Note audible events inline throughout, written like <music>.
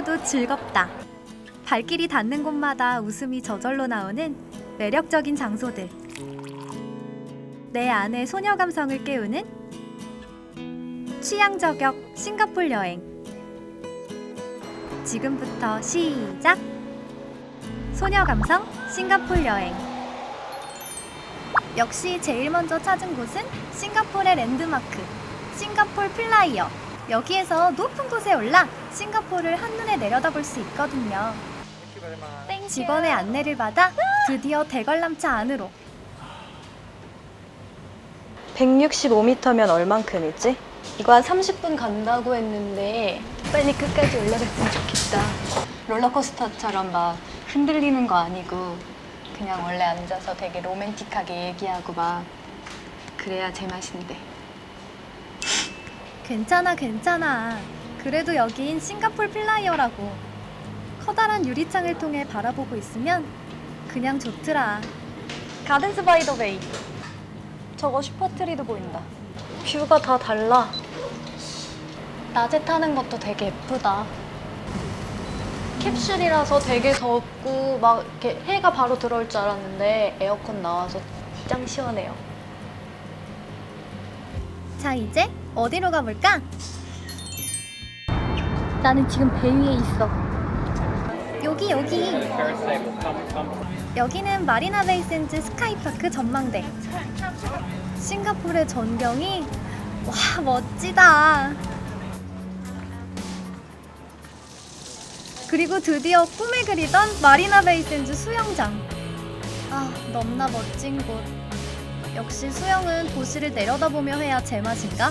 있어도 즐겁다. 발길이 닿는 곳마다 웃음이 저절로 나오는 매력적인 장소들. 내 안의 소녀 감성을 깨우는 취향 저격 싱가폴 여행. 지금부터 시작! 소녀 감성 싱가폴 여행. 역시 제일 먼저 찾은 곳은 싱가폴의 랜드마크, 싱가폴 플라이어. 여기에서 높은 곳에 올라 싱가폴을 한눈에 내려다볼 수 있거든요. 직원의 안내를 받아 드디어 대관람차 안으로. 165m면 얼만큼이지? 이거 한 30분 간다고 했는데 빨리 끝까지 올라갔으면 좋겠다. 롤러코스터처럼 막 흔들리는 거 아니고 그냥 원래 앉아서 되게 로맨틱하게 얘기하고 막 그래야 제맛인데. 괜찮아, 괜찮아. 그래도 여긴 싱가폴 플라이어라고. 커다란 유리창을 통해 바라보고 있으면 그냥 좋더라. 가든스 바이 더 베이. 저거 슈퍼트리도 보인다. 뷰가 다 달라. 낮에 타는 것도 되게 예쁘다. 캡슐이라서 되게 덥고 막 이렇게 해가 바로 들어올 줄 알았는데 에어컨 나와서 짱 시원해요. 자, 이제 어디로 가볼까? 나는 지금 배 위에 있어. 여기, 여기. 여기는 마리나 베이센즈 스카이파크 전망대. 싱가폴의 전경이 와 멋지다. 그리고 드디어 꿈에 그리던 마리나 베이센즈 수영장. 아 넘나 멋진 곳. 역시 수영은 도시를 내려다보며 해야 제맛인가?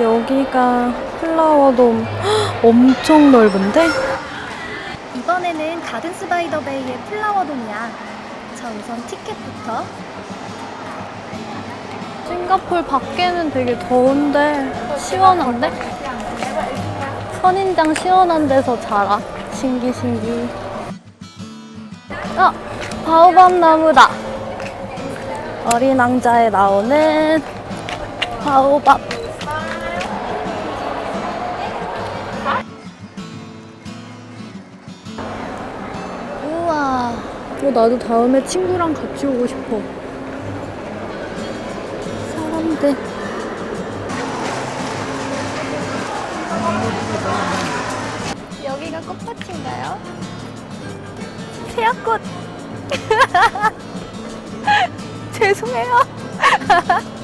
여기가 플라워돔 헉, 엄청 넓은데? 이번에는 가든 스 바이 더 베이의 플라워돔이야. 자 우선 티켓부터. 싱가폴 밖에는 되게 더운데 시원한데? 선인장 시원한 데서 자라. 신기 신기. 아, 바오밤 나무다. 어린 왕자에 나오는 바오밥. 우와. 어, 나도 다음에 친구랑 같이 오고 싶어. 사람들. 여기가 꽃밭인가요? <laughs> 태양꽃. <laughs> 죄송해요. <laughs>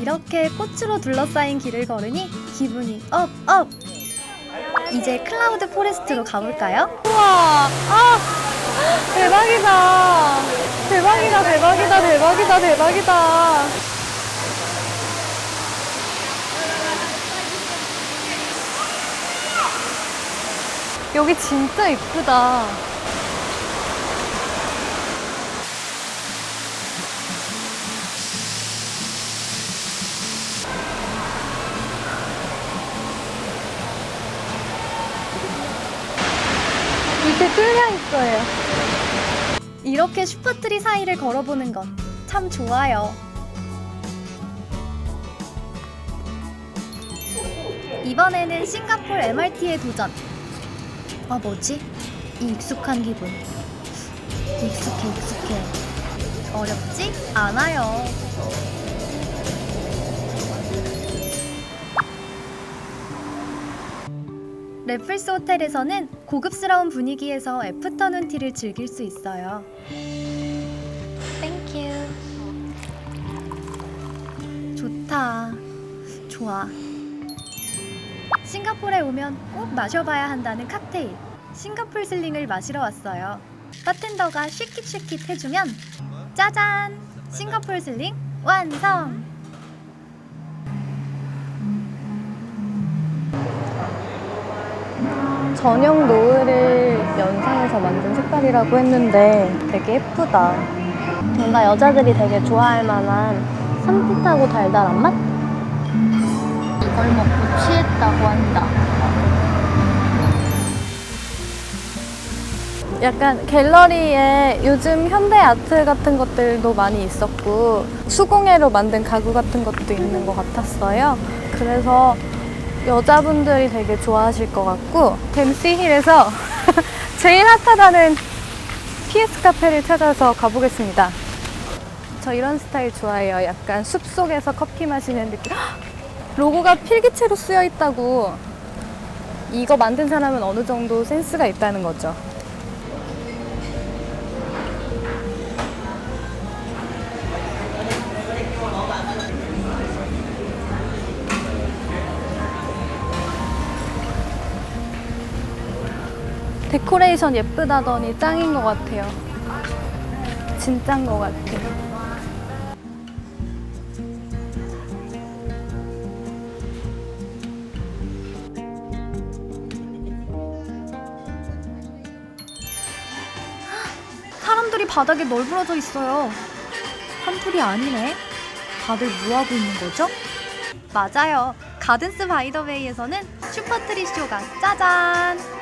이렇게 꽃으로 둘러싸인 길을 걸으니 기분이 업, 업! 이제 클라우드 포레스트로 가볼까요? 우와. 아. 대박이다. 대박이다. 대박이다. 대박이다. 대박이다. 여기 진짜 이쁘다. 뚫려 있어요. 이렇게 슈퍼트리 사이를 걸어보는 건 참 좋아요. 이번에는 싱가폴 MRT에 도전. 아, 뭐지? 이 익숙한 기분. 익숙해, 익숙해. 어렵지 않아요. 래플스 호텔에서는 고급스러운 분위기에서 애프터눈 티를 즐길 수 있어요. 땡큐. 좋다. 좋아. 싱가폴에 오면 꼭 마셔봐야 한다는 칵테일. 싱가폴 슬링을 마시러 왔어요. 바텐더가 쉐킷쉐킷 해주면 짜잔! 싱가폴 슬링 완성! 전용 노을을 연상해서 만든 색깔이라고 했는데 되게 예쁘다. 뭔가 여자들이 되게 좋아할 만한 산뜻하고 달달한 맛? 이걸 먹고 취했다고 한다. 약간 갤러리에 요즘 현대 아트 같은 것들도 많이 있었고 수공예로 만든 가구 같은 것도 있는 것 같았어요. 그래서 여자분들이 되게 좋아하실 것 같고 댐시힐에서 <laughs> 제일 핫하다는 PS 카페를 찾아서 가보겠습니다. 저 이런 스타일 좋아해요. 약간 숲 속에서 커피 마시는 느낌. 헉! 로고가 필기체로 쓰여 있다고. 이거 만든 사람은 어느 정도 센스가 있다는 거죠. 데코레이션 예쁘다더니 짱인 것 같아요. 진짠 것 같아요. 사람들이 바닥에 널브러져 있어요. 한둘이 아니네. 다들 뭐 하고 있는 거죠? 맞아요. 가든스 바이더웨이에서는 슈퍼트리 쇼가 짜잔!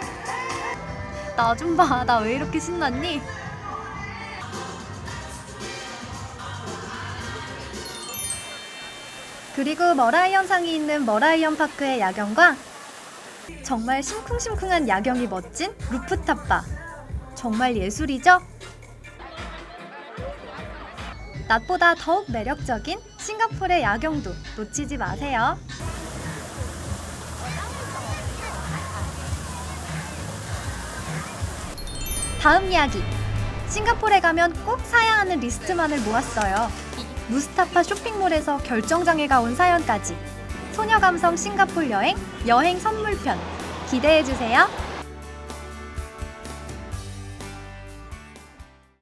나 좀 봐. 나 왜 이렇게 신났니? 그리고 머라이언 상이 있는 머라이언 파크의 야경과 정말 심쿵심쿵한 야경이 멋진 루프탑 바. 정말 예술이죠? 낮보다 더욱 매력적인 싱가포르의 야경도 놓치지 마세요. 다음 이야기. 싱가포르에 가면 꼭 사야 하는 리스트만을 모았어요. 무스타파 쇼핑몰에서 결정장애가 온 사연까지. 소녀 감성 싱가포르 여행, 여행 선물편. 기대해주세요.